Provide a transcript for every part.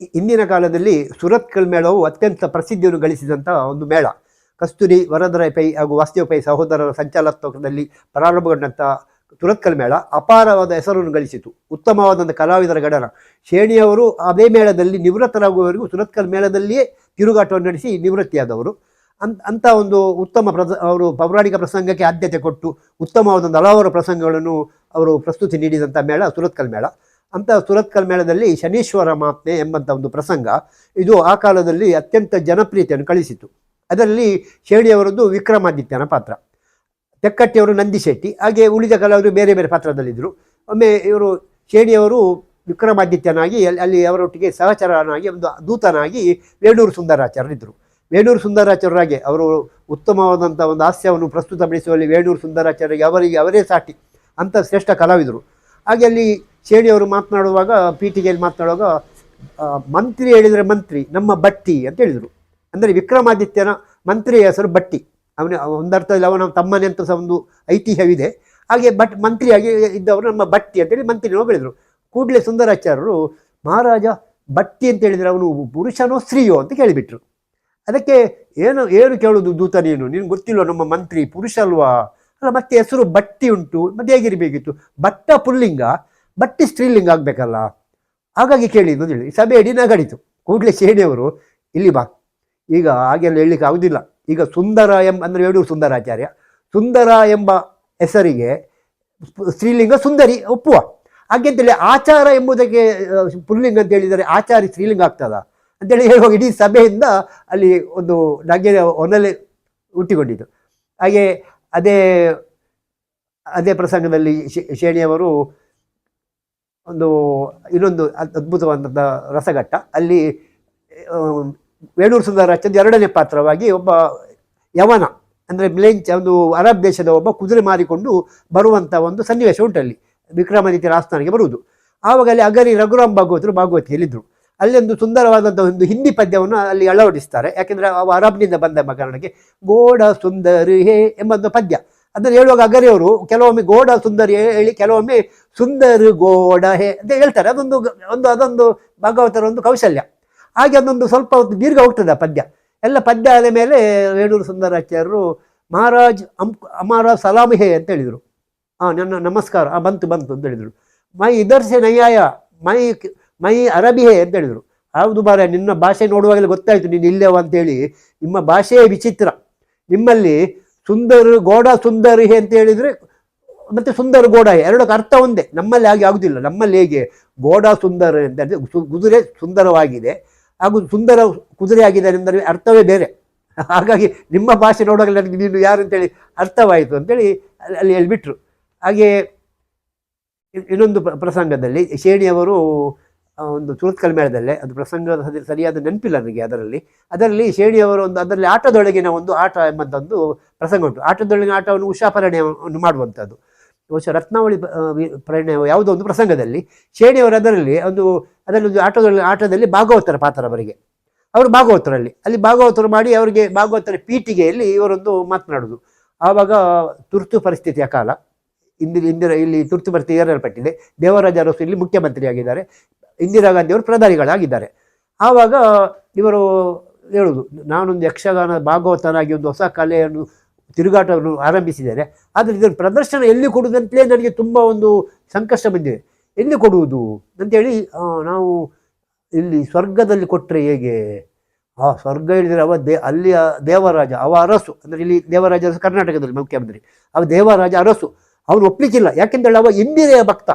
ಇಂದಿನ ಕಾಲದಲ್ಲಿ ಸುರತ್ಕಲ್ ಮೇಳವು ಅತ್ಯಂತ ಪ್ರಸಿದ್ಧಿಯನ್ನು ಗಳಿಸಿದಂಥ ಒಂದು ಮೇಳ. ಕಸ್ತೂರಿ ವರದರಾಯ ಪೈ ಹಾಗೂ ವಾಸುದೇವ ಪೈ ಸಹೋದರರ ಸಂಚಾಲತ್ವದಲ್ಲಿ ಪ್ರಾರಂಭಗೊಂಡಂಥ ಸುರತ್ಕಲ್ ಮೇಳ ಅಪಾರವಾದ ಹೆಸರನ್ನು ಗಳಿಸಿತು. ಉತ್ತಮವಾದಂಥ ಕಲಾವಿದರ ಗಡನ ಶೇಣಿಯವರು ಅದೇ ಮೇಳದಲ್ಲಿ ನಿವೃತ್ತರಾಗುವವರೆಗೂ ಸುರತ್ಕಲ್ ಮೇಳದಲ್ಲಿಯೇ ತಿರುಗಾಟವನ್ನು ನಡೆಸಿ ನಿವೃತ್ತಿಯಾದವರು. ಅಂತ, ಅಂಥ ಒಂದು ಉತ್ತಮ ಪ್ರಸ, ಅವರು ಪೌರಾಣಿಕ ಪ್ರಸಂಗಕ್ಕೆ ಆದ್ಯತೆ ಕೊಟ್ಟು ಉತ್ತಮವಾದ ಹಲವಾರು ಪ್ರಸಂಗಗಳನ್ನು ಅವರು ಪ್ರಸ್ತುತಿ ನೀಡಿದಂಥ ಮೇಳ ಸುರತ್ಕಲ್ ಮೇಳ. ಅಂಥ ಸುರತ್ಕಲ್ ಮೇಳದಲ್ಲಿ ಶನೀಶ್ವರ ಮಾತ್ನೆ ಎಂಬಂಥ ಒಂದು ಪ್ರಸಂಗ ಇದು ಆ ಕಾಲದಲ್ಲಿ ಅತ್ಯಂತ ಜನಪ್ರಿಯತೆಯನ್ನು ಕಳಿಸಿತು. ಅದರಲ್ಲಿ ಶೇಣಿಯವರದ್ದು ವಿಕ್ರಮಾದಿತ್ಯನ ಪಾತ್ರ. ತೆಕ್ಕಟ್ಟಿಯವರು ನಂದಿಶೆಟ್ಟಿ, ಹಾಗೆ ಉಳಿದ ಕಲಾವಿದರು ಬೇರೆ ಬೇರೆ ಪಾತ್ರದಲ್ಲಿದ್ದರು. ಒಮ್ಮೆ ಇವರು ಶೇಡಿಯವರು ವಿಕ್ರಮಾದಿತ್ಯನಾಗಿ ಅಲ್ಲಿ ಅಲ್ಲಿ ಅವರೊಟ್ಟಿಗೆ ಸಹಚರನಾಗಿ ಒಂದು ದೂತನಾಗಿ ವೇಣೂರು ಸುಂದರಾಚಾರ್ಯರಿದ್ದರು ವೇಣೂರು ಸುಂದರಾಚಾರ್ಯರಾಗೆ ಅವರು ಉತ್ತಮವಾದಂಥ ಒಂದು ಹಾಸ್ಯವನ್ನು ಪ್ರಸ್ತುತಪಡಿಸುವಲ್ಲಿ ವೇಣೂರು ಸುಂದರಾಚಾರ್ಯರಿಗೆ ಅವರಿಗೆ ಅವರೇ ಸಾಟಿ ಅಂಥ ಶ್ರೇಷ್ಠ ಕಲಾವಿದರು. ಹಾಗೆ ಅಲ್ಲಿ ಶೇಣಿಯವರು ಮಾತನಾಡುವಾಗ, ಪೀಠಿಗೆಯಲ್ಲಿ ಮಾತನಾಡುವಾಗ ಮಂತ್ರಿ ಹೇಳಿದರೆ ಮಂತ್ರಿ, ನಮ್ಮ ಬಟ್ಟಿ ಅಂತ ಹೇಳಿದರು. ಅಂದರೆ ವಿಕ್ರಮಾದಿತ್ಯನ ಮಂತ್ರಿ ಹೆಸರು ಬಟ್ಟಿ. ಅವನ ಒಂದರ್ಥದಲ್ಲಿ ಅವನ ತಮ್ಮನೇ ಅಂತ ಸಹ ಒಂದು ಐತಿಹ್ಯವಿದೆ. ಹಾಗೆ ಬಟ್, ಮಂತ್ರಿಯಾಗಿ ಇದ್ದವರು ನಮ್ಮ ಬಟ್ಟಿ ಅಂತೇಳಿ ಮಂತ್ರಿನೋ ಬೆಳೆದರು ಕೂಡಲೇ ಸುಂದರಾಚಾರ್ಯರು, ಮಹಾರಾಜ, ಬಟ್ಟಿ ಅಂತ ಹೇಳಿದರೆ ಅವನು ಪುರುಷನೋ ಸ್ತ್ರೀಯೋ? ಅಂತ ಕೇಳಿಬಿಟ್ರು. ಅದಕ್ಕೆ, ಏನು ಏನು ಕೇಳೋದು ದೂತನೇನು ನೀನು? ನಿನ್ಗೆ ಗೊತ್ತಿಲ್ವ ನಮ್ಮ ಮಂತ್ರಿ ಪುರುಷ ಅಲ್ವಾ? ಅಲ್ಲ, ಮತ್ತೆ ಹೆಸರು ಬಟ್ಟಿ ಉಂಟು. ಮತ್ತೆ ಹೇಗಿರಬೇಕಿತ್ತು? ಬಟ್ಟ ಪುಲ್ಲಿಂಗ. ಬಟ್ಟಿ ಸ್ತ್ರೀಲಿಂಗ ಆಗಬೇಕಲ್ಲ? ಹಾಗಾಗಿ ಕೇಳಿ ಅಂತ ಹೇಳಿ. ಸಭೆ ಅಡಿ ನಗಡಿತು ಕೂಡಲೇ ಶೇಣಿಯವರು, ಇಲ್ಲಿ ಬಾ. ಈಗ ಹಾಗೆಲ್ಲ ಹೇಳಲಿಕ್ಕೆ ಆಗುದಿಲ್ಲ. ಈಗ ಸುಂದರ ಎಂಬ ಅಂದರೆ ಎರಡೂ ಸುಂದರಾಚಾರ್ಯ. ಸುಂದರ ಎಂಬ ಹೆಸರಿಗೆ ಸ್ತ್ರೀಲಿಂಗ ಸುಂದರಿ, ಒಪ್ಪುವ. ಹಾಗೆ ಅಂತೇಳಿ ಆಚಾರ ಎಂಬುದಕ್ಕೆ ಪುಲ್ಲಿಂಗ ಅಂತ ಹೇಳಿದರೆ ಆಚಾರಿ ಸ್ತ್ರೀಲಿಂಗ ಆಗ್ತದ? ಅಂತೇಳಿ ಹೇಳುವಾಗ ಇಡೀ ಸಭೆಯಿಂದ ಅಲ್ಲಿ ಒಂದು ನಗೆ ಒನಲೆ ಹುಟ್ಟಿಕೊಂಡಿತು ಹಾಗೆ ಅದೇ ಅದೇ ಪ್ರಸಂಗದಲ್ಲಿ ಶೇಣಿಯವರು ಒಂದು ಇನ್ನೊಂದು ಅದ್- ಅದ್ಭುತವಾದಂಥ ರಸಘಟ್ಟ. ಅಲ್ಲಿ ಆ, ಸುಂದರ ಸುಂದರಾಚಾರ್ಯ ಎರಡನೇ ಪಾತ್ರವಾಗಿ ಒಬ್ಬ ಯವನ ಅಂದರೆ ಮಿಲೆಂಚ್ ಒಂದು ಅರಬ್ ದೇಶದ ಒಬ್ಬ ಕುದುರೆ ಮಾರಿಕೊಂಡು ಬರುವಂಥ ಒಂದು ಸನ್ನಿವೇಶ ಉಂಟಲ್ಲಿ. ವಿಕ್ರಮಾದಿತ್ಯ ಆಸ್ಥಾನಕ್ಕೆ ಬರುವುದು. ಆವಾಗ ಅಲ್ಲಿ ಅಗರಿ ರಘುರಾಮ್ ಭಾಗವತರು ಭಾಗವತಿ ಅಲ್ಲಿ ಒಂದು ಸುಂದರವಾದಂಥ ಒಂದು ಹಿಂದಿ ಪದ್ಯವನ್ನು ಅಲ್ಲಿ ಅಳವಡಿಸ್ತಾರೆ. ಯಾಕೆಂದರೆ ಅವ ಅರಬ್ನಿಂದ ಬಂದ ಮಗಣಕ್ಕೆ ಗೋಡ ಸುಂದರಿ ಹೇ ಎಂಬ ಪದ್ಯ. ಅದನ್ನು ಹೇಳುವಾಗ ಅಗರಿ ಅವರು ಕೆಲವೊಮ್ಮೆ ಗೋಡ ಸುಂದರಿ ಹೇಳಿ, ಕೆಲವೊಮ್ಮೆ ಸುಂದರ ಗೋಡ ಹೇ ಅಂತ ಹೇಳ್ತಾರೆ. ಅದೊಂದು ಒಂದು, ಅದೊಂದು ಭಾಗವತರ ಒಂದು ಕೌಶಲ್ಯ. ಹಾಗೆ ಅದೊಂದು ಸ್ವಲ್ಪ ಹೊತ್ತು ದೀರ್ಘ ಹೋಗ್ತದೆ ಪದ್ಯ. ಎಲ್ಲ ಪದ್ಯ ಆದ ಮೇಲೆ ವೇಣೂರು ಸುಂದರಾಚಾರ್ಯರು, ಮಹಾರಾಜ್ ಅಮ್ ಅಮಾರ ಸಲಾಮ್ ಹೇ ಅಂತ ಹೇಳಿದರು. ಹಾಂ ನನ್ನ ನಮಸ್ಕಾರ, ಆ, ಬಂತು ಬಂತು ಅಂತ ಹೇಳಿದರು. ಮೈ ಇದರ್ಸೆ ನಯ್ಯಾಯ, ಮೈ ಮೈ ಅರಬಿ ಹೇ ಅಂತ ಹೇಳಿದರು. ಹೌದು ಬಾರ ನಿನ್ನ ಭಾಷೆ ನೋಡುವಾಗಲೇ ಗೊತ್ತಾಯಿತು, ನೀನು ಇಲ್ಲೇವ ಅಂತೇಳಿ ನಿಮ್ಮ ಭಾಷೆಯೇ ವಿಚಿತ್ರ. ನಿಮ್ಮಲ್ಲಿ ಸುಂದರ ಗೋಡ ಸುಂದರಿ ಅಂತ ಹೇಳಿದರೆ ಮತ್ತೆ ಸುಂದರ ಗೋಡ ಎರಡಕ್ಕೂ ಅರ್ಥ ಒಂದೇ. ನಮ್ಮಲ್ಲಿ ಹಾಗೆ ಆಗುದಿಲ್ಲ. ನಮ್ಮಲ್ಲಿ ಹೇಗೆ? ಗೋಡ ಸುಂದರ ಅಂತ ಕುದುರೆ ಸುಂದರವಾಗಿದೆ. ಹಾಗೂ ಸುಂದರ ಕುದುರೆ ಆಗಿದೆ ಅಂದರೆ ಅರ್ಥವೇ ಬೇರೆ. ಹಾಗಾಗಿ ನಿಮ್ಮ ಭಾಷೆ ನೋಡೋಕೆ ನನಗೆ ನೀನು ಯಾರು ಅಂತೇಳಿ ಅರ್ಥವಾಯಿತು ಅಂತೇಳಿ ಅಲ್ಲಿ ಹೇಳ್ಬಿಟ್ರು. ಹಾಗೆ ಇನ್ನೊಂದು ಪ್ರಸಂಗದಲ್ಲಿ ಶೇಣಿಯವರು ಒಂದು ಸುರತ್ಕಲ್ ಮೇಳದಲ್ಲೇ, ಅದು ಪ್ರಸಂಗದ ಸರಿಯಾದ ನೆನಪಿಲ್ಲ ನನಗೆ ಅದರಲ್ಲಿ. ಅದರಲ್ಲಿ ಶೇಣಿಯವರು ಒಂದು, ಅದರಲ್ಲಿ ಆಟದೊಳಗಿನ ಒಂದು ಆಟ ಎಂಬಂಥದ್ದು ಪ್ರಸಂಗ ಉಂಟು. ಆಟದೊಳಗಿನ ಆಟವನ್ನು ಉಷಾ ಪರಿಣಯವನ್ನು ಮಾಡುವಂಥದ್ದು. ಬಹುಶಃ ರತ್ನಾವಳಿ ಪ್ರಣಯ ಯಾವುದೋ ಒಂದು ಪ್ರಸಂಗದಲ್ಲಿ ಶೇಣಿಯವರು ಅದರಲ್ಲಿ ಒಂದು ಅದರಲ್ಲಿ ಒಂದು ಆಟದಲ್ಲಿ ಆಟದಲ್ಲಿ ಭಾಗವತರ ಪಾತ್ರ ಅವರಿಗೆ. ಅವರು ಭಾಗವತರಲ್ಲಿ, ಅಲ್ಲಿ ಭಾಗವತರು ಮಾಡಿ ಅವರಿಗೆ ಭಾಗವತರ ಪೀಠಿಗೆಯಲ್ಲಿ ಇವರೊಂದು ಮಾತನಾಡೋದು. ಆವಾಗ ತುರ್ತು ಪರಿಸ್ಥಿತಿಯ ಕಾಲ ಇಂದಿನ ಇಂದಿರ ಇಲ್ಲಿ ತುರ್ತು ಪರಿಸ್ಥಿತಿ ಏರಲ್ಪಟ್ಟಿದೆ. ದೇವರಾಜ ಅರಸು ಇಲ್ಲಿ ಮುಖ್ಯಮಂತ್ರಿಯಾಗಿದ್ದಾರೆ. ಇಂದಿರಾ ಗಾಂಧಿಯವರು ಪ್ರಧಾನಿಗಳಾಗಿದ್ದಾರೆ. ಆವಾಗ ಇವರು ಹೇಳುವುದು ನಾನೊಂದು ಯಕ್ಷಗಾನ ಭಾಗವತನಾಗಿ ಒಂದು ಹೊಸ ಕಲೆಯನ್ನು, ತಿರುಗಾಟವನ್ನು ಆರಂಭಿಸಿದ್ದಾರೆ ಆದರೆ ಇದನ್ನು ಪ್ರದರ್ಶನ ಎಲ್ಲಿ ಕೊಡುವುದಂತಲೇ ನನಗೆ ತುಂಬ ಒಂದು ಸಂಕಷ್ಟ ಬಂದಿದೆ. ಎಲ್ಲಿ ಕೊಡುವುದು ಅಂತೇಳಿ ನಾವು ಇಲ್ಲಿ ಸ್ವರ್ಗದಲ್ಲಿ ಕೊಟ್ಟರೆ ಹೇಗೆ? ಆ, ಸ್ವರ್ಗ ಹೇಳಿದರೆ ಅವ ದೇ, ಅಲ್ಲಿಯ ದೇವರಾಜ, ಅವ ಅರಸು. ಅಂದರೆ ಇಲ್ಲಿ ದೇವರಾಜ ಕರ್ನಾಟಕದಲ್ಲಿ, ಮುಖ್ಯಮಂತ್ರಿ. ಅವ ದೇವರಾಜ ಅರಸು. ಅವನು ಒಪ್ಪಲಿಕ್ಕಿಲ್ಲ ಯಾಕೆಂದೇಳಿ ಅವ ಇಂದಿರೆಯ ಭಕ್ತ.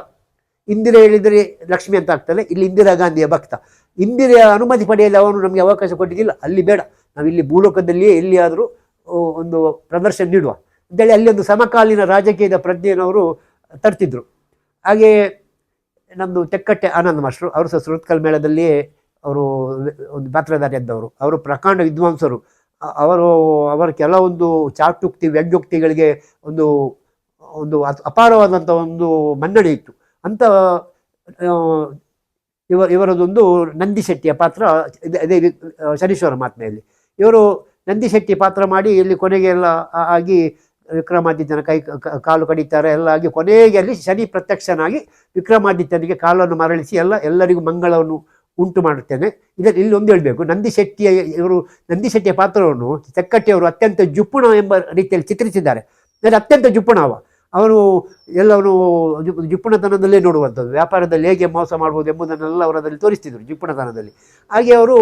ಇಂದಿರೆ ಹೇಳಿದರೆ ಲಕ್ಷ್ಮಿ ಅಂತ ಆಗ್ತದೆ ಇಲ್ಲಿ ಇಂದಿರಾ ಗಾಂಧಿಯ ಭಕ್ತ. ಇಂದಿರೆಯ ಅನುಮತಿ ಪಡೆಯಲು ಅವನು ನಮಗೆ ಅವಕಾಶ ಕೊಟ್ಟಿದ್ದಿಲ್ಲ. ಅಲ್ಲಿ ಬೇಡ. ನಾವು ಇಲ್ಲಿ ಭೂಲೋಕದಲ್ಲಿಯೇ ಎಲ್ಲಿಯಾದರೂ ಒಂದು ಪ್ರದರ್ಶನ ನೀಡುವ. ಅಂತೇಳಿ ಅಲ್ಲಿ ಒಂದು ಸಮಕಾಲೀನ ರಾಜಕೀಯದ ಪ್ರಜ್ಞೆಯನ್ನವರು ತರ್ತಿದ್ರು. ಹಾಗೆ ನಮ್ಮದು ತೆಕ್ಕಟ್ಟೆ ಆನಂದ ಮಾಸ್ಟ್ರು, ಅವರು ಸಹ ಸುರತ್ಕಲ್ ಮೇಳದಲ್ಲಿಯೇ ಅವರು ಒಂದು ಪಾತ್ರಧಾರಿಯಾದವರು ಅವರು ಪ್ರಕಾಂಡ ವಿದ್ವಾಂಸರು. ಅವರು, ಅವರ ಕೆಲವೊಂದು ಚಾಟುಕ್ತಿ ವ್ಯಂಗ್ಯೋಕ್ತಿಗಳಿಗೆ ಒಂದು ಒಂದು ಅಪಾರವಾದಂಥ ಒಂದು ಮನ್ನಣೆ ಇತ್ತು. ಅಂತ ಇವ, ಇವರದೊಂದು ನಂದಿಶೆಟ್ಟಿಯ ಪಾತ್ರ ಇದೆ- ಶನೀಶ್ವರ ಮಾತ್ಮೆಯಲ್ಲಿ ಇವರು ನಂದಿಶೆಟ್ಟಿ ಪಾತ್ರ ಮಾಡಿ ಇಲ್ಲಿ ಕೊನೆಗೆ ಎಲ್ಲ ಆಗಿ ವಿಕ್ರಮಾದಿತ್ಯನ ಕೈ ಕಾಲು ಕಡಿತಾರೆ, ಎಲ್ಲ ಆಗಿ ಕೊನೆಗೆ ಅಲ್ಲಿ ಶನಿ ಪ್ರತ್ಯಕ್ಷನಾಗಿ ವಿಕ್ರಮಾದಿತ್ಯನಿಗೆ ಕಾಲನ್ನು ಮರಳಿಸಿ ಎಲ್ಲ, ಎಲ್ಲರಿಗೂ ಮಂಗಳವನ್ನು ಉಂಟು ಮಾಡುತ್ತೇನೆ. ಇದರಲ್ಲಿ ಇಲ್ಲಿ ಒಂದು ಹೇಳಬೇಕು, ನಂದಿ ಶೆಟ್ಟಿಯ, ಇವರು ನಂದಿ ಶೆಟ್ಟಿಯ ಪಾತ್ರವನ್ನು ಚಕ್ಕಟ್ಟಿಯವರು ಅತ್ಯಂತ ಜುಪ್ಪುಣ ಎಂಬ ರೀತಿಯಲ್ಲಿ ಚಿತ್ರಿಸಿದ್ದಾರೆ. ಅಂದರೆ ಅತ್ಯಂತ ಜುಪ್ಪುಣವ. ಅವನು ಎಲ್ಲವನು ಜಿಪ್ಪುಣತನದಲ್ಲೇ ನೋಡುವಂಥದ್ದು. ವ್ಯಾಪಾರದಲ್ಲಿ ಹೇಗೆ ಮೋಸ ಮಾಡ್ಬೋದು ಎಂಬುದನ್ನೆಲ್ಲ ಅವರು ಅದರಲ್ಲಿ ತೋರಿಸ್ತಿದ್ರು ಜಿಪ್ಪುಣತನದಲ್ಲಿ ಹಾಗೆ ಅವರು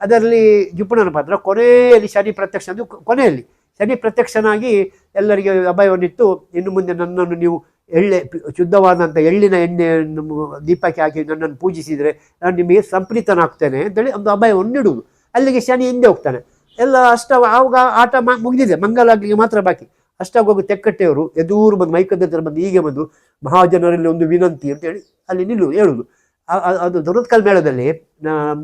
ಅದರಲ್ಲಿ ಜಿಪ್ಪುಣನ ಪಾತ್ರ, ಕೊನೆಯಲ್ಲಿ ಶನಿ ಪ್ರತ್ಯಕ್ಷ ಅದು ಕೊನೆಯಲ್ಲಿ ಶನಿ ಪ್ರತ್ಯಕ್ಷನಾಗಿ ಎಲ್ಲರಿಗೆ ಅಭಯವನ್ನಿತ್ತು ಇನ್ನು ಮುಂದೆ ನನ್ನನ್ನು ನೀವು ಎಳ್ಳೆ ಶುದ್ಧವಾದಂಥ ಎಳ್ಳಿನ ಎಣ್ಣೆಯನ್ನು ದೀಪಕ್ಕೆ ಹಾಕಿ ನನ್ನನ್ನು ಪೂಜಿಸಿದರೆ ನಾನು ನಿಮಗೆ ಸಂಪ್ರೀತನಾಗ್ತೇನೆ ಅಂತೇಳಿ ಒಂದು ಅಭಯವನ್ನು ನೀಡುವುದು. ಅಲ್ಲಿಗೆ ಶನಿ ಹಿಂದೆ ಹೋಗ್ತಾನೆ. ಎಲ್ಲ ಅಷ್ಟ ಆವಾಗ ಆಟ ಮುಗಿದಿದೆ. ಮಂಗಲಾಗ್ಲಿಗೆ ಮಾತ್ರ ಬಾಕಿ. ಅಷ್ಟಾಗೋಗಿ ತೆಕ್ಕಟ್ಟೆಯವರು ಎದೂರು ಬಂದು ಮೈಕದ ಬಂದು ಹೀಗೆ ಬಂದು ಮಹಾಜನರಲ್ಲಿ ಒಂದು ವಿನಂತಿ ಅಂತ ಹೇಳಿ ಅಲ್ಲಿ ನಿಲ್ಲು ಆ- ಅದು ದುರತ್ಕಲ್ ಮೇಳದಲ್ಲಿ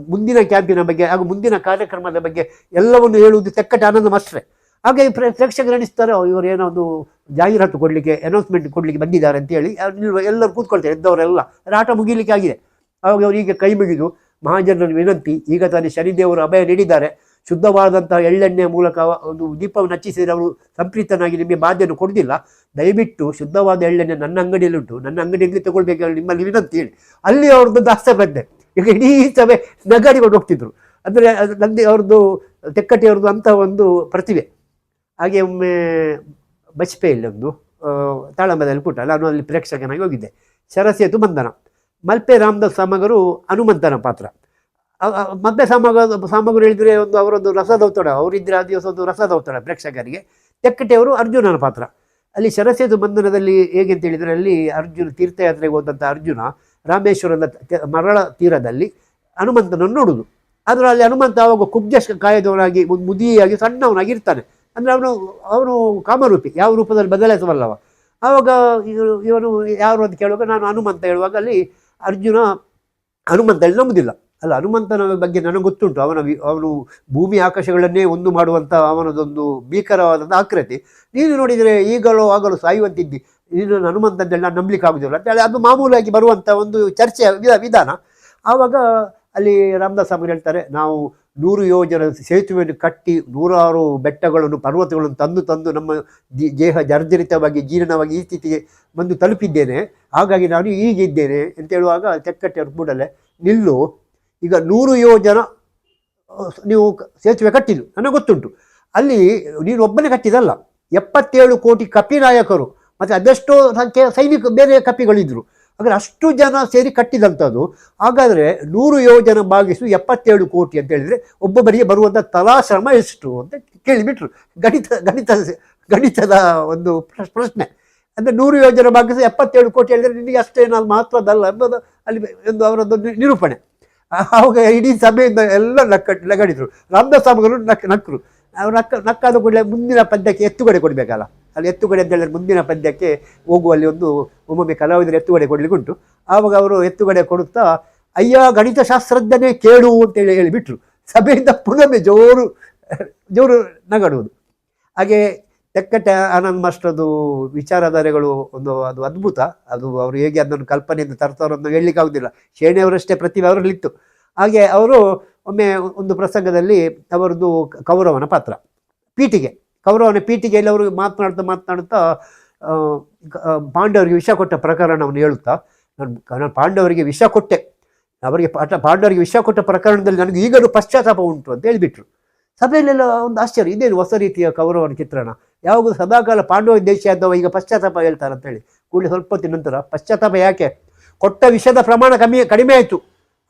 ಮುಂದಿನ ಕ್ಯಾಂಪಿನ ಬಗ್ಗೆ ಹಾಗೂ ಮುಂದಿನ ಕಾರ್ಯಕ್ರಮದ ಬಗ್ಗೆ ಎಲ್ಲವನ್ನು ಹೇಳುವುದು ತೆಕ್ಕಟ್ಟೆ ಆನಂದ ಮಾಸ್ಟ್ರೆ ಹಾಗೆ ಈ ಪ್ರೇಕ್ಷಕರು ಎಣಿಸ್ತಾರೆ "ಓ, ಇವರು ಏನೋ ಒಂದು ಜಾಹೀರಾತು ಕೊಡಲಿಕ್ಕೆ ಅನೌನ್ಸ್ಮೆಂಟ್ ಕೊಡಲಿಕ್ಕೆ ಬಂದಿದ್ದಾರೆ ಅಂತೇಳಿ ಎಲ್ಲರೂ ಕೂತ್ಕೊಳ್ತಾರೆ ಎದ್ದವರೆಲ್ಲ. ಆಟ ಮುಗಿಲಿಕ್ಕೆ ಆಗಿದೆ. ಆವಾಗ ಅವರು ಈಗ ಕೈ ಮುಗಿದು ಮಹಾಜನರ ವಿನಂತಿ ಈಗ ತಾನೇ ಶನಿದೇವರು ಅಭಯ ನೀಡಿದ್ದಾರೆ. ಶುದ್ಧವಾದಂತಹ ಎಳ್ಳೆಣ್ಣೆಯ ಮೂಲಕ ಒಂದು ದೀಪವನ್ನು ಹಚ್ಚಿಸಿದರೆ ಅವರು ಸಂಪ್ರೀತನಾಗಿ ನಿಮಗೆ ಬಾಧೆಯನ್ನು ಕೊಡುವುದಿಲ್ಲ. ದಯವಿಟ್ಟು ಶುದ್ಧವಾದ ಎಳ್ಳೆಣ್ಣೆ ನನ್ನ ಅಂಗಡಿಯಲ್ಲಿ ಉಂಟು. ನನ್ನ ಅಂಗಡಿಯಲ್ಲಿ ತಗೊಳ್ಬೇಕು ನಿಮ್ಮಲ್ಲಿ ವಿನಂತಿ ಹೇಳಿ. ಅಲ್ಲಿ ಅವ್ರದ್ದು ದಾಸ್ತ ಬಂದೆ ಈಗ ಇಡೀ ಸಭೆ ನಗಾಡಿಕೊಂಡು ಹೋಗ್ತಿದ್ರು. ಅಂದರೆ ಅದು ನಂದಿ ಅವ್ರದ್ದು ತೆಕ್ಕಟ್ಟಿ ಅಂತ ಒಂದು ಪ್ರತಿಭೆ. ಹಾಗೆ ಒಮ್ಮೆ ಬಜಪೇಯಲ್ಲಿ ಒಂದು ಆ, ತಾಳಂಬದಲ್ಲಿ ಕೂಟ ನಾನು ಅಲ್ಲಿ ಪ್ರೇಕ್ಷಕನಾಗಿ ಹೋಗಿದ್ದೆ. ಶರಸೇತು ಬಂಧನ. ಮಲ್ಪೆ ರಾಮದಾಸ್ ಸಾಮಗರು ಹನುಮಂತನ ಪಾತ್ರ. ಮಲ್ಪೆ ಸಾಮಗ, ಸಾಮಗ್ರಿ ಹೇಳಿದ್ರೆ ಒಂದು ಅವರೊಂದು ರಸದೌತಣ ಅವರಿದ್ದರೆ ಆ ದಿವಸ ಒಂದು ರಸದೌತಣ ಪ್ರೇಕ್ಷಕರಿಗೆ. ತೆಕ್ಕಟ್ಟೆಯವರು ಅರ್ಜುನನ ಪಾತ್ರ. ಅಲ್ಲಿ ಶರಸೇತು ಬಂಧನದಲ್ಲಿ ಹೇಗೆ ಅಂತ ಹೇಳಿದರೆ ಅಲ್ಲಿ ಅರ್ಜುನ ತೀರ್ಥಯಾತ್ರೆಗೆ ಹೋದಂಥ ಅರ್ಜುನ ರಾಮೇಶ್ವರದ ತೆ- ಮರಳ ತೀರದಲ್ಲಿ ಹನುಮಂತನನ್ನು ನೋಡುವುದು ಆದರೆ ಅಲ್ಲಿ ಹನುಮಂತ ಅವಾಗ ಕುಬ್ಜ ಕಾಯದವನಾಗಿ ಒಂದು ಮುದಿಯಾಗಿ ಸಣ್ಣವನಾಗಿ ಇರ್ತಾನೆ ಅಂದರೆ ಅವನು ಅವನು ಕಾಮರೂಪಿ, ಯಾವ ರೂಪದಲ್ಲಿ ಬದಲಾಯಿಸಬಲ್ಲವ. ಆವಾಗ ಇವನು ಯಾರು ಅಂತ ಕೇಳುವಾಗ ನಾನು ಹನುಮಂತ ಹೇಳುವಾಗ ಅಲ್ಲಿ ಅರ್ಜುನ ಹನುಮಂತ ಹೇಳಿ ನಂಬುದಿಲ್ಲ. ಅಲ್ಲ, ಹನುಮಂತನ ಬಗ್ಗೆ ನನಗೆ ಗೊತ್ತುಂಟು. ಅವನ ಅವನು ಭೂಮಿ ಆಕಾಶಗಳನ್ನೇ ಒಂದು ಮಾಡುವಂಥ ಅವನದೊಂದು ಭೀಕರವಾದಂಥ ಆಕೃತಿ. ನೀನು ನೋಡಿದರೆ ಈಗಲೋ ಆಗಲೋ ಸಾಯುವಂತಿದ್ದಿ. ನೀನು ಹನುಮಂತನ್ನೆಲ್ಲ ನಾನು ನಂಬಲಿಕ್ಕೆ ಆಗೋದಿಲ್ಲ. ಅಂತೇಳಿ ಅದು ಮಾಮೂಲಾಗಿ ಬರುವಂಥ ಒಂದು ಚರ್ಚೆಯ ವಿಧ, ವಿಧಾನ. ಆವಾಗ ಅಲ್ಲಿ ರಾಮದಾಸ್ ಅವರು ಹೇಳ್ತಾರೆ, ನಾವು ನೂರು ಯೋಜನೆ ಸೇತುವೆಯನ್ನು ಕಟ್ಟಿ ನೂರಾರು ಬೆಟ್ಟಗಳನ್ನು, ಪರ್ವತಗಳನ್ನು ತಂದು ತಂದು ನಮ್ಮ ದೇಹ ಜರ್ಜರಿತವಾಗಿ, ಜೀರ್ಣವಾಗಿ ಈ ಸ್ಥಿತಿಗೆ ಬಂದು ತಲುಪಿದ್ದೇನೆ. ಹಾಗಾಗಿ ನಾನು ಈಗಿದ್ದೇನೆ ಅಂತ ಹೇಳುವಾಗ ತೆಕ್ಕಟ್ಟೆಯವರು ಕೂಡಲೇ ನಿಲ್ಲು. ಈಗ ನೂರು ಯೋಜನ ನೀವು ಸೇತುವೆ ಕಟ್ಟಿದ್ದು. ನನಗೆ ಗೊತ್ತುಂಟು. ಅಲ್ಲಿ ನೀನು ಒಬ್ಬನೇ ಕಟ್ಟಿದಲ್ಲ ಎಪ್ಪತ್ತೇಳು ಕೋಟಿ ಕಪಿ ನಾಯಕರು, ಮತ್ತು ಅದೆಷ್ಟೋ ಸಂಖ್ಯೆಯ ಸೈನಿಕ, ಬೇರೆ ಕಪಿಗಳಿದ್ದರು ಹಾಗಾದರೆ ಅಷ್ಟು ಜನ ಸೇರಿ ಕಟ್ಟಿದಂಥದ್ದು. ಹಾಗಾದರೆ ನೂರು ಯೋಜನ ಭಾಗಿಸು ಎಪ್ಪತ್ತೇಳು ಕೋಟಿ ಅಂತ ಹೇಳಿದರೆ ಒಬ್ಬೊಬ್ಬರಿಗೆ ಬರುವಂಥ ತಲಾಶ್ರಮ ಎಷ್ಟು ಅಂತ ಕೇಳಿಬಿಟ್ರು. ಗಣಿತ ಗಣಿತ, ಗಣಿತದ ಒಂದು ಪ್ರಶ್- ಪ್ರಶ್ನೆ. ಅಂದರೆ ನೂರು ಯೋಜನೆ ಭಾಗಿಸು ಎಪ್ಪತ್ತೇಳು ಕೋಟಿ ಹೇಳಿದರೆ ನಿನಗೆ ಅಷ್ಟೇನಾದ್ರು ಮಹತ್ವದಲ್ಲ ಎಂಬುದು ಅಲ್ಲಿ ಒಂದು ಅವರದ್ದು ನಿರೂಪಣೆ. ಆವಾಗ ಇಡೀ ಸಭೆಯಿಂದ ಎಲ್ಲ ನಕ್ಕ, ನಗಡಿದ್ರು. ರಾಮದಾಸ್ ನಕ್ ನಕ್ಕರು ಅವ್ರು ನಕ್ಕ, ನಕ್ಕಾದ ಕೂಡಲೇ ಮುಂದಿನ ಪದ್ಯಕ್ಕೆ ಎತ್ತುಗಡೆ ಕೊಡಬೇಕಲ್ಲ. ಅಲ್ಲಿ ಎತ್ತುಗಡೆ ಅಂತ ಹೇಳಿದ್ರೆ ಮುಂದಿನ ಪದ್ಯಕ್ಕೆ ಹೋಗುವಲ್ಲಿ ಒಂದು ಒಮ್ಮೊಮ್ಮೆ ಕಲಾವಿದರು ಎತ್ತುಗಡೆ ಕೊಡಲಿಕ್ಕೆ ಉಂಟು. ಆವಾಗ ಅವರು ಎತ್ತುಗಡೆ ಕೊಡುತ್ತಾ, ಅಯ್ಯ ಗಣಿತ ಶಾಸ್ತ್ರಜ್ಞನೇ ಕೇಳು ಅಂತೇಳಿ ಹೇಳಿಬಿಟ್ರು ಸಭೆಯಿಂದ ಪುನಮೆ ಜೋರು ಜೋರು ನಗಡುವುದು. ಹಾಗೆ ತೆಕ್ಕಟ್ಟ ಆನಂದ್ ಮಾಸ್ಟರ್ದು ವಿಚಾರಧಾರೆಗಳು ಒಂದು ಅದು ಅದ್ಭುತ. ಅದು ಅವರು ಹೇಗೆ ಅದನ್ನು ಕಲ್ಪನೆಯಿಂದ ತರ್ತಾರೋ ಅಂತ ಹೇಳಲಿಕ್ಕೆ ಶೇಣೆಯವರಷ್ಟೇ ಪ್ರತಿಭೆ ಅವರಲ್ಲಿತ್ತು. ಹಾಗೆ ಅವರು ಒಮ್ಮೆ ಒಂದು ಪ್ರಸಂಗದಲ್ಲಿ ಅವರದ್ದು ಕೌರವನ ಪಾತ್ರ ಪೀಠಿಗೆ. ಕೌರವನ ಪೀಠಿಗೆಯಲ್ಲಿ ಅವರು ಮಾತನಾಡ್ತಾ ಆ, ಪಾಂಡವರಿಗೆ ವಿಷ ಕೊಟ್ಟ ಪ್ರಕರಣವನ್ನು ಹೇಳುತ್ತಾ ನಾನು ನಾನು ಪಾಂಡವರಿಗೆ ವಿಷ ಕೊಟ್ಟೆ. ಅವರಿಗೆ ಪಾಠ ಪಾಂಡವರಿಗೆ ವಿಷ ಕೊಟ್ಟ ಪ್ರಕರಣದಲ್ಲಿ ನನಗೆ ಈಗಲೂ ಪಶ್ಚಾತ್ತಾಪ ಉಂಟು ಅಂತ ಹೇಳಿಬಿಟ್ರು. ಸಭೆಯಲ್ಲೆಲ್ಲ ಒಂದು ಆಶ್ಚರ್ಯ. ಇದೇನು ಹೊಸ ರೀತಿಯ ಕೌರವನ ಚಿತ್ರಣ? ಯಾವಾಗ ಸದಾಕಾಲ ಪಾಂಡವ ದೇಶ ಆದವ ಈಗ ಪಶ್ಚಾತ್ತಾಪ ಹೇಳ್ತಾರೆ ಅಂತೇಳಿ ಕೂಡಲೇ ಸ್ವಲ್ಪ ಹೊತ್ತಿನ ನಂತರ ಪಶ್ಚಾತ್ತಾಪ ಯಾಕೆ? ಕೊಟ್ಟ ವಿಷದ ಪ್ರಮಾಣ ಕಮ್ಮಿ, ಕಡಿಮೆ ಆಯಿತು.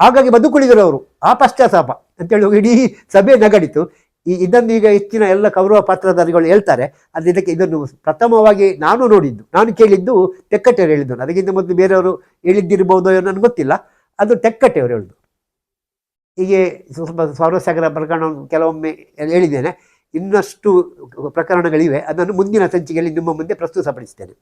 ಹಾಗಾಗಿ ಬದುಕುಳಿದರು ಅವರು. ಆ ಪಶ್ಚಾತ್ತಾಪ ಅಂತೇಳಿ ಇಡೀ ಸಭೆ ನಗಡಿತು. ಈ ಇದನ್ನು ಈಗ ಹೆಚ್ಚಿನ ಎಲ್ಲ ಕೌರವ ಪಾತ್ರಧಾರಿಗಳು ಹೇಳ್ತಾರೆ. ಅದು ಇದಕ್ಕೆ ಇದನ್ನು ಪ್ರಥಮವಾಗಿ ನಾನು ನೋಡಿದ್ದು. ನಾನು ಕೇಳಿದ್ದು ತೆಕ್ಕಟ್ಟೆಯವರು ಹೇಳಿದ್ದು. ಅದಕ್ಕಿಂತ ಮೊದಲು ಬೇರೆಯವರು ಹೇಳಿದ್ದಿರ್ಬೋದು ನನಗೆ ಗೊತ್ತಿಲ್ಲ. ಅದು ತೆಕ್ಕಟ್ಟೆಯವರು ಹೇಳಿದ್ದು. ಹೀಗೆ ಸ್ವಲ್ಪ ಸ್ವಾರಸ್ಯಕರ ಪ್ರಕರಣ ಕೆಲವೊಮ್ಮೆ ಹೇಳಿದ್ದೇನೆ. ಇನ್ನಷ್ಟು ಪ್ರಕರಣಗಳಿವೆ. ಅದನ್ನು ಮುಂದಿನ ಸಂಚಿಕೆಯಲ್ಲಿ ನಿಮ್ಮ ಮುಂದೆ ಪ್ರಸ್ತುತಪಡಿಸ್ತೇನೆ.